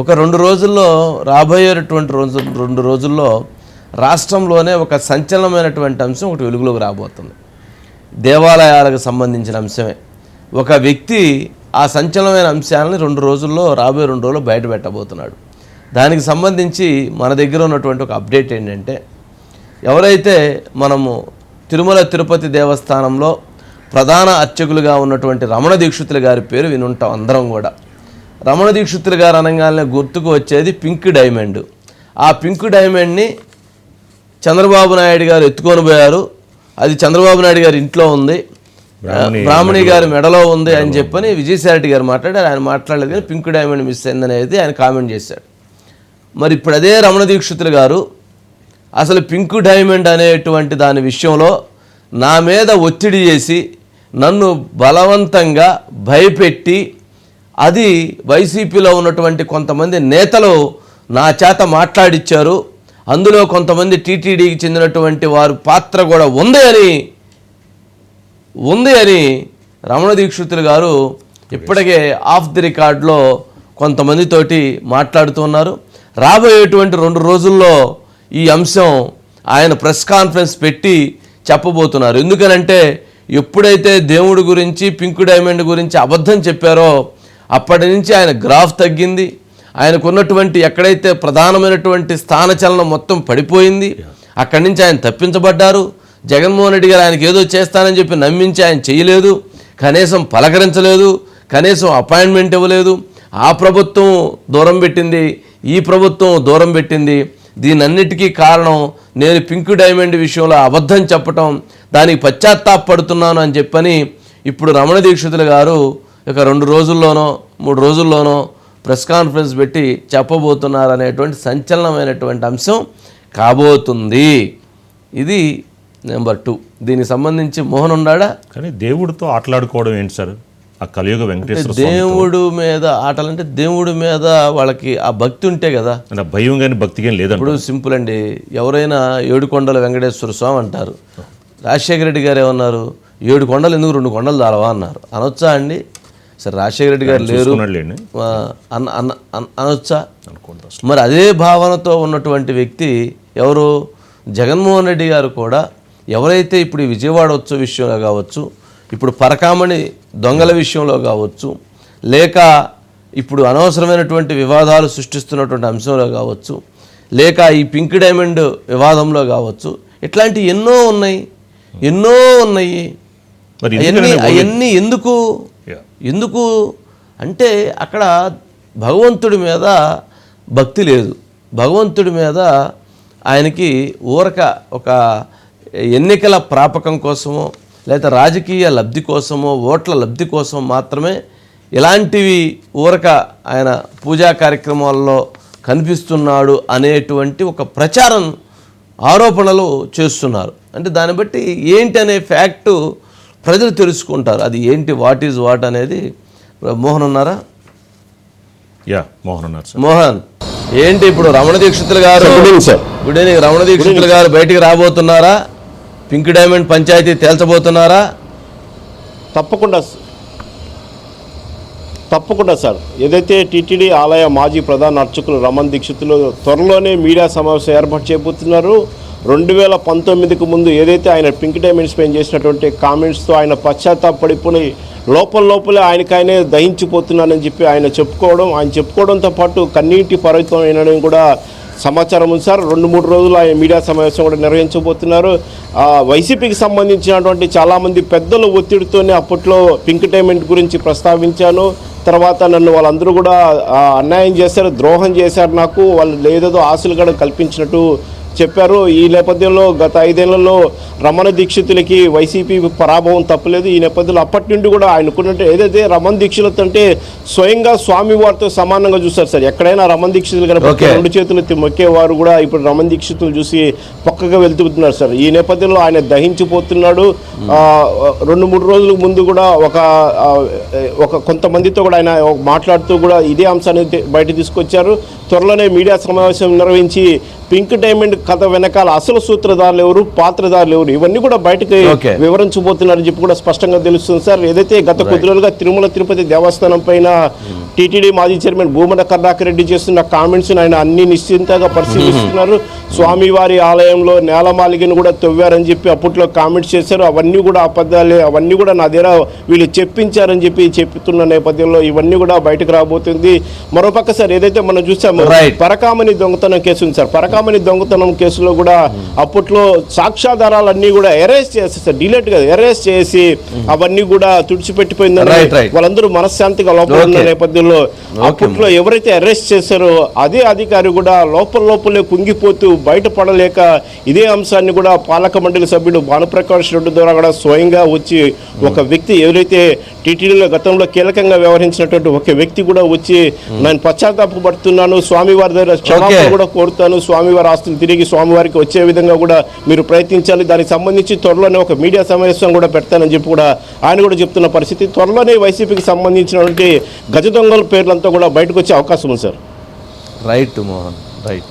ఒక రెండు రోజుల్లో రాబోయేటటువంటి రోజు రెండు రోజుల్లో రాష్ట్రంలోనే ఒక సంచలనమైనటువంటి అంశం ఒకటి వెలుగులోకి రాబోతుంది. దేవాలయాలకు సంబంధించిన అంశమే. ఒక వ్యక్తి ఆ సంచలనమైన అంశాలని రెండు రోజుల్లో రాబోయే రెండు రోజుల్లో బయట పెట్టబోతున్నాడు. దానికి సంబంధించి మన దగ్గర ఉన్నటువంటి ఒక అప్డేట్ ఏంటంటే ఎవరైతే మనము తిరుమల తిరుపతి దేవస్థానంలో ప్రధాన అర్చకులుగా ఉన్నటువంటి రమణ దీక్షితులు గారి పేరు వినుంటాం అందరం కూడా. రమణ దీక్షితులు గారు అనగానే గుర్తుకు వచ్చేది పింక్ డైమండ్. ఆ పింక్ డైమండ్ని చంద్రబాబు నాయుడు గారు ఎత్తుకొని పోయారు. అది చంద్రబాబు నాయుడు గారి ఇంట్లో ఉంది. బ్రాహ్మణి గారి మెడలో ఉంది అని చెప్పని విజయసాయి గారు మాట్లాడారు. ఆయన మాట్లాడలేదు కానీ పింక్ డైమండ్ మిస్ అయిందనేది ఆయన కామెంట్ చేశాడు. మరి ఇప్పుడు అదే రమణ దీక్షితులు గారు అసలు పింక్ డైమండ్ అనేటువంటి దాని విషయంలో నా మీద ఒత్తిడి చేసి నన్ను బలవంతంగా భయపెట్టి అది వైసీపీలో ఉన్నటువంటి కొంతమంది నేతలు నా చేత మాట్లాడిచ్చారు. అందులో కొంతమంది టీటీడీకి చెందినటువంటి వారి పాత్ర కూడా ఉంది అని ఉంది అని రమణ దీక్షితులు గారు ఇప్పటికే ఆఫ్ ది రికార్డ్లో కొంతమందితోటి మాట్లాడుతున్నారు రాబోయేటువంటి రెండు రోజుల్లో ఈ అంశం ఆయన ప్రెస్ కాన్ఫరెన్స్ పెట్టి చెప్పబోతున్నారు. ఎందుకనంటే ఎప్పుడైతే దేవుడి గురించి పింక్ డైమండ్ గురించి అబద్ధం చెప్పారో అప్పటి నుంచి ఆయన గ్రాఫ్ తగ్గింది. ఆయనకున్నటువంటి ఎక్కడైతే ప్రధానమైనటువంటి స్థానచలనం మొత్తం పడిపోయింది అక్కడి నుంచి ఆయన తప్పించబడ్డారు. జగన్మోహన్ రెడ్డి గారు ఆయనకి ఏదో చేస్తానని చెప్పి నమ్మించి ఆయన చేయలేదు. కనీసం పలకరించలేదు కనీసం అపాయింట్మెంట్ ఇవ్వలేదు. ఆ ప్రభుత్వం దూరం పెట్టింది ఈ ప్రభుత్వం దూరం పెట్టింది. దీనన్నిటికీ కారణం నేను పింక్ డైమండ్ విషయంలో అబద్ధం చెప్పటం దానికి పశ్చాత్తాపడుతున్నాను అని చెప్పని ఇప్పుడు రమణ దీక్షితులు గారు ఇక రెండు రోజుల్లోనో మూడు రోజుల్లోనో ప్రెస్ కాన్ఫరెన్స్ పెట్టి చెప్పబోతున్నారు అనేటువంటి సంచలనమైనటువంటి అంశం కాబోతుంది. ఇది నెంబర్ టూ. దీనికి సంబంధించి మోహన్ ఉన్నాడా? కానీ దేవుడితో ఆటలాడుకోవడం ఏంటి సార్? ఆ కలియుగ వెంకటేశ్వర దేవుడు మీద ఆటలంటే దేవుడి మీద వాళ్ళకి ఆ భక్తి ఉంటే కదా. భయం కానీ భక్తి కానీ లేదంట ఇప్పుడు సింపుల్ అండి. ఎవరైనా ఏడుకొండల వెంకటేశ్వర స్వామి అంటారు. రాజశేఖర రెడ్డి గారు ఏమన్నారు? ఏడు కొండలు ఎందుకు రెండు కొండలు దాలవా అన్నారు. అనొచ్చా అండి? సరే రాజశేఖర రెడ్డి గారు లేరు. అన్న అన్న అనొచ్చా? మరి అదే భావనతో ఉన్నటువంటి వ్యక్తి ఎవరు? జగన్మోహన్ రెడ్డి గారు కూడా ఎవరైతే ఇప్పుడు విజయవాడ ఉత్సవ విషయంలో కావచ్చు ఇప్పుడు పరకామణి దొంగల విషయంలో కావచ్చు లేక ఇప్పుడు అనవసరమైనటువంటి వివాదాలు సృష్టిస్తున్నటువంటి అంశంలో కావచ్చు లేక ఈ పింక్ డైమండ్ వివాదంలో కావచ్చు ఇట్లాంటి ఎన్నో ఉన్నాయి. ఎన్నో ఉన్నాయి. అవన్నీ ఎందుకు. ఎందుకు? అంటే అక్కడ భగవంతుడి మీద భక్తి లేదు. భగవంతుడి మీద ఆయనకి ఊరక ఒక ఎన్నికల ప్రాపకం కోసమో లేదా రాజకీయ లబ్ధి కోసమో ఓట్ల లబ్ధి కోసం మాత్రమే ఇలాంటివి ఊరక ఆయన పూజా కార్యక్రమాల్లో కనిపిస్తున్నాడు అనేటువంటి ఒక ప్రచారం ఆరోపణలు చేస్తున్నారు. అంటే దాన్ని బట్టి ఏంటి అనే ఫ్యాక్టు ప్రజలు తెలుసుకుంటారు. అది ఏంటి వాట్ ఈజ్ వాట్ అనేది. మోహన్ ఉన్నారా? యా మోహన్ ఉన్నారు సార్. మోహన్ ఏంటి ఇప్పుడు Ramana Dikshitulu garu? Sir good evening Ramana Dikshitulu garu బయటికి రాబోతున్నారా? పింక్ డైమండ్ పంచాయతీ తేల్చబోతున్నారా? తప్పకుండా తప్పకుండా సార్. ఏదైతే టీటీడీ ఆలయ మాజీ ప్రధాన అర్చకులు రమణ్ దీక్షితులు త్వరలోనే మీడియా సమావేశం ఏర్పాటు చేయబోతున్నారు రెండు వేల పంతొమ్మిదికి ముందు ఏదైతే ఆయన పింక్ డైమండ్స్ పైన చేసినటువంటి కామెంట్స్తో ఆయన పశ్చాత్తాపడిపోయి లోపల లోపలే ఆయనకి ఆయనే దహించిపోతున్నానని చెప్పి ఆయన చెప్పుకోవడం ఆయన చెప్పుకోవడంతో పాటు కన్నీటి పర్వతం అయినని కూడా సమాచారం ఉంది సార్. రెండు మూడు రోజులు ఆయన మీడియా సమావేశం కూడా నిర్వహించబోతున్నారు. వైసీపీకి సంబంధించినటువంటి చాలామంది పెద్దల ఒత్తిడితోనే అప్పట్లో పింక్ డైమండ్ గురించి ప్రస్తావించాను. తర్వాత నన్ను వాళ్ళందరూ కూడా అన్యాయం చేశారు ద్రోహం చేశారు నాకు. వాళ్ళు ఏదేదో ఆశలు కూడా కల్పించినట్టు చెప్పారు. ఈ నేపథ్యంలో గత ఐదేళ్ళలో రమణ దీక్షితులకి వైసీపీ పరాభవం తప్పలేదు. ఈ నేపథ్యంలో అప్పటి నుండి కూడా ఆయనకున్నట్టు ఏదైతే రమణ దీక్షితులతో అంటే స్వయంగా స్వామి వారితో సమానంగా చూస్తారు సార్. ఎక్కడైనా రమణ దీక్షితులు కనుక. రెండు చేతులు మొక్కేవారు కూడా ఇప్పుడు రమణ దీక్షితులు చూసి పక్కగా వెళ్తున్నారు సార్. ఈ నేపథ్యంలో ఆయన దహించిపోతున్నాడు. ఆ, రెండు మూడు రోజుల ముందు కూడా ఒక ఒక కొంతమందితో కూడా ఆయన మాట్లాడుతూ కూడా ఇదే అంశాన్ని బయట తీసుకొచ్చారు. త్వరలోనే మీడియా సమావేశం నిర్వహించి పింక్ డైమండ్ కథ వెనకాల అసలు సూత్రధారులు ఎవరు పాత్రధారులు ఎవరు ఇవన్నీ కూడా బయటకు. వివరించబోతున్నారని చెప్పి కూడా స్పష్టంగా తెలుస్తుంది సార్ ఏదైతే గత కొద్ది రోజులుగా తిరుమల తిరుపతి దేవస్థానం పైన టీటీడీ మాజీ చైర్మన్ భూమన కరుణాకర్ రెడ్డి చేస్తున్న కామెంట్స్ ఆయన అన్ని నిశ్చింతగా పరిశీలిస్తున్నారు. స్వామివారి ఆలయంలో నేలమాలిగని కూడా తవ్వారని చెప్పి అప్పట్లో కామెంట్స్ చేశారు. అవన్నీ కూడా అబద్ధాలే అవన్నీ కూడా నా దగ్గర వీళ్ళు చెప్పించారని చెప్పి చెప్తున్న నేపథ్యంలో ఇవన్నీ కూడా బయటకు రాబోతుంది. మరోపక్క సార్ ఏదైతే మనం చూసామో. పరకామణి దొంగతనం కేసు ఉంది సార్. పరకామణి దొంగతనం కేసులో కూడా అప్పట్లో సాక్ష్యాధారాలన్నీ కూడా అరెస్ట్ చేసి సార్ డిలేట్గా అరెస్ట్ చేసి అవన్నీ కూడా తుడిచిపెట్టిపోయిందని. వాళ్ళందరూ మనశ్శాంతిగా లోపల ఉన్న నేపథ్యంలో అప్పట్లో ఎవరైతే అరెస్ట్ చేశారో అదే అధికారి కూడా లోపల లోపలే కుంగిపోతూ బయటపడలేక ఇదే అంశాన్ని కూడా పాలక మండలి సభ్యుడు భానుప్రకాష్ రెడ్డి ద్వారా కూడా స్వయంగా వచ్చి ఒక వ్యక్తి ఎవరైతే టీటీడీలో గతంలో కీలకంగా వ్యవహరించినటువంటి ఒక వ్యక్తి కూడా వచ్చి నేను పశ్చాత్తాపడుతున్నాను స్వామివారి దగ్గర క్షమాపణ. కూడా కోరుతాను స్వామివారి ఆస్తులు తిరిగి స్వామివారికి వచ్చే విధంగా కూడా మీరు ప్రయత్నించాలి దానికి సంబంధించి త్వరలోనే ఒక మీడియా సమావేశం కూడా పెడతానని చెప్పి కూడా ఆయన కూడా చెప్తున్న పరిస్థితి. త్వరలోనే వైసీపీకి సంబంధించినటువంటి గజ దొంగల పేర్లంతా కూడా బయటకు వచ్చే అవకాశం ఉంది సార్. Right Mohan right.